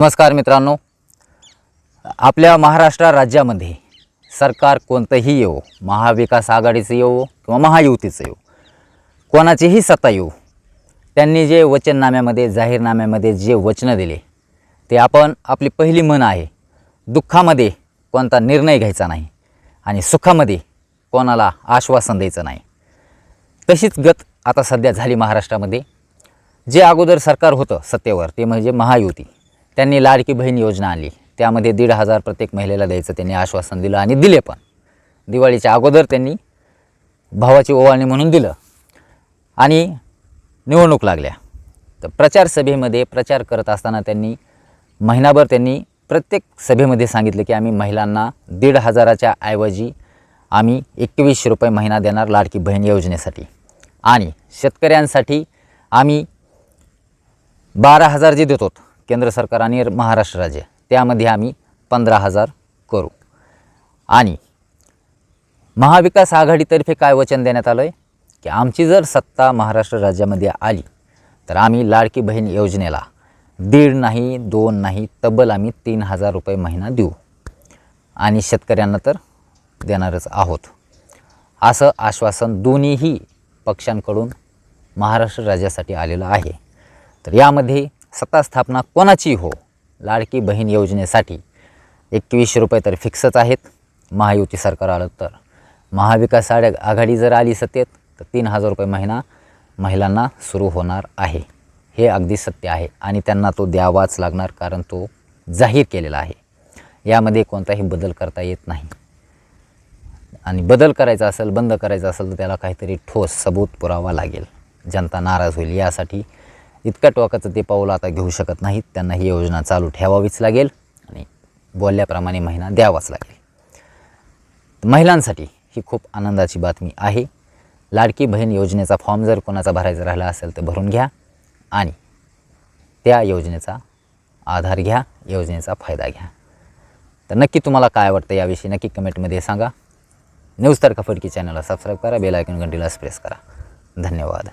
नमस्कार मित्रांनो. आपल्या महाराष्ट्र राज्यामध्ये सरकार कोणतंही येवो महाविकास आघाडीचं येवो किंवा महायुतीचं येवो कोणाचीही सत्ता येऊ त्यांनी जे वचननाम्यामध्ये जाहीरनाम्यामध्ये जे वचनं दिले ते आपण आपली पहिली म्हण आहे दुःखामध्ये कोणता निर्णय घ्यायचा नाही आणि सुखामध्ये कोणाला आश्वासन द्यायचं नाही. तशीच गत आता सध्या झाली महाराष्ट्रामध्ये. जे अगोदर सरकार होतं सत्तेवर ते म्हणजे महायुती. त्यांनी लाडकी बहीण योजना आणली. त्यामध्ये दीड हजार प्रत्येक महिलेला द्यायचं त्यांनी आश्वासन दिलं आणि दिले पण. दिवाळीच्या अगोदर त्यांनी भावाची ओवाळणी म्हणून दिलं. आणि निवडणूक लागल्या. तर प्रचार सभेमध्ये प्रचार करत असताना त्यांनी महिनाभर त्यांनी प्रत्येक सभेमध्ये सांगितलं की आम्ही महिलांना दीड हजाराच्या ऐवजी आम्ही एकवीसशे रुपये महिना देणार लाडकी बहीण योजनेसाठी. आणि शेतकऱ्यांसाठी आम्ही बारा हजार जे देतो केंद्र सरकार आणि महाराष्ट्र राज्य. त्यामध्ये आम्ही पंधरा हजार करू. आणि महाविकास आघाडीतर्फे काय वचन देण्यात आलं आहे की आमची जर सत्ता महाराष्ट्र राज्यामध्ये आली तर आम्ही लाडकी बहीण योजनेला दीड नाही दोन नाही तब्बल आम्ही तीन हजार रुपये महिना देऊ. आणि शेतकऱ्यांना तर देणारच आहोत. असं आश्वासन दोन्हीही पक्षांकडून महाराष्ट्र राज्यासाठी आलेलं आहे. तर यामध्ये सत्ता स्थापना कोणाची हो? लाडकी बहीण योजनेसाठी एकवीसशे रुपये तर फिक्सच आहेत. महायुती सरकार आलं तर. महाविकास आघाडी जर आली सत्तेत तर तीन हजार रुपये महिना महिलांना सुरू होणार आहे. हे अगदी सत्य आहे आणि त्यांना तो द्यावाच लागणार कारण तो जाहीर केलेला आहे. यामध्ये कोणताही बदल करता येत नाही. आणि बदल करायचा असेल बंद करायचा असेल तर त्याला काहीतरी ठोस सबूत पुरावा लागेल. जनता नाराज होईल यासाठी इतक्या टोकाचं ते पाऊल आता घेऊ शकत नाहीत. त्यांना ही योजना चालू ठेवावीच लागेल आणि बोलल्याप्रमाणे महिना द्यावाच लागेल. महिलांसाठी ही खूप आनंदाची बातमी आहे. लाडकी बहीण योजनेचा फॉर्म जर कोणाचा भरायचा राहिला असेल तर भरून घ्या आणि त्या योजनेचा आधार घ्या योजनेचा फायदा घ्या. तर नक्की तुम्हाला काय वाटतं याविषयी नक्की कमेंटमध्ये सांगा. न्यूज तर्का फडकी चॅनलला सबस्क्राईब करा बेल आयकॉन घंटीला प्रेस करा. धन्यवाद.